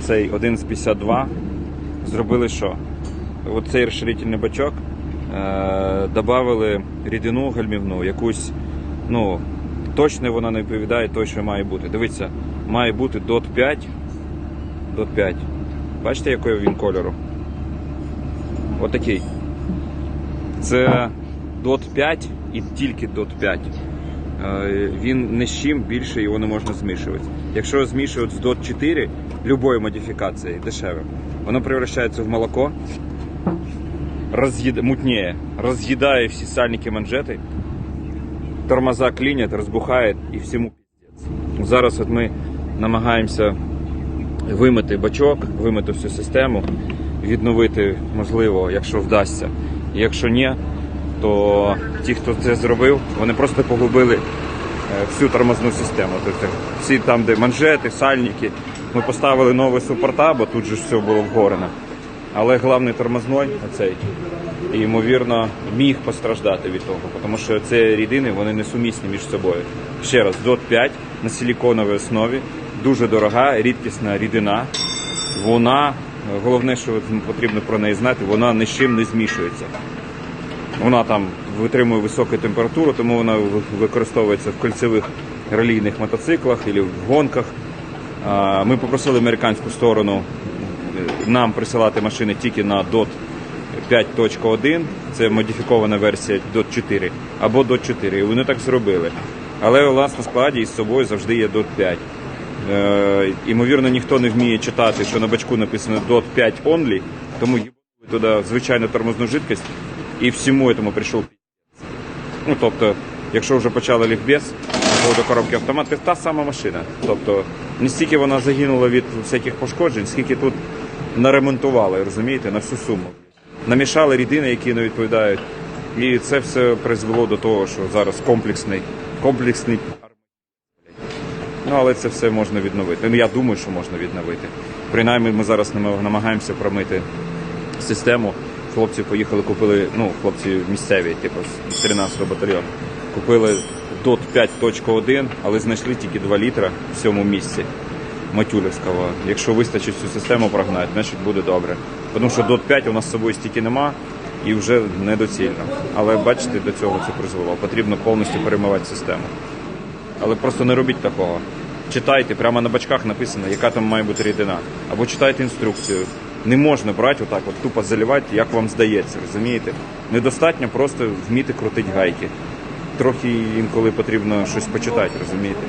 цей 1152 зробили що? Оцей розширительний бачок е, додали рідину гальмівну, якусь, ну, точно вона не відповідає той, що має бути. Дивіться, має бути DOT 5. DOT 5. Бачите, якого він кольору? Отакий. Це DOT 5 і тільки DOT 5. Е, Він не з чим більше його не можна змішувати. Якщо змішувати з DOT 4 любої модифікації дешеве, воно превращається в молоко, роз'їд... мутніє, роз'їдає всі сальники манжети, тормоза клінять, розбухає і всьому піздець. Зараз от ми намагаємося вимити бачок, вимити всю систему, відновити, можливо, якщо вдасться. Якщо ні, то ті, хто це зробив, вони просто погубили е, всю тормозну систему. Тобто всі там, де манжети, сальники. Ми поставили нові супорта, бо тут же все було вгорено. Але головний тормозной, оцей, ймовірно, міг постраждати від того, тому що ці рідини вони несумісні між собою. Ще раз, DOT 5 на силіконовій основі, дуже дорога, рідкісна рідина. Вона, головне, що потрібно про неї знати, вона ні з чим не змішується. Вона там витримує високу температуру, тому вона використовується в кольцевих ралійних мотоциклах або в гонках. Ми попросили американську сторону е, нам присилати машини тільки на DOT 5.1, це модифікована версія DOT 4 або DOT 4. І вони так зробили. Але у нас на складі із собою завжди є DOT 5. Е, Імовірно, ніхто не вміє читати, що на бачку написано DOT 5 only, тому туди звичайну тормозну жидкость і всьому цьому прийшов. Ну, тобто, якщо вже почали лікбез до коробки автомат, це та сама машина. Тобто, не стільки вона загинула від всяких пошкоджень, скільки тут наремонтували, розумієте, на всю суму. Намішали рідини, які не відповідають. І це все призвело до того, що зараз комплексний, комплексний Ну, але це все можна відновити. Ну, я думаю, що можна відновити. Принаймні, ми зараз нам- намагаємося промити систему. Хлопці поїхали, купили, ну, хлопці місцеві, типу, з 13-го батальйону. Купили DOT 5.1, але знайшли тільки 2 літра в цьому місці Матюлівського. Якщо вистачить цю систему прогнати, значить буде добре. Тому що DOT 5 у нас з собою стільки нема і вже недоцільно. Але бачите, до цього це призвело. Потрібно повністю перемивати систему. Але просто не робіть такого. Читайте, прямо на бачках написано, яка там має бути рідина. Або читайте інструкцію. Не можна брати отак, от тупо заливати, як вам здається, розумієте? Недостатньо просто вміти крутити гайки. Трохи інколи потрібно щось почитати, розумієте?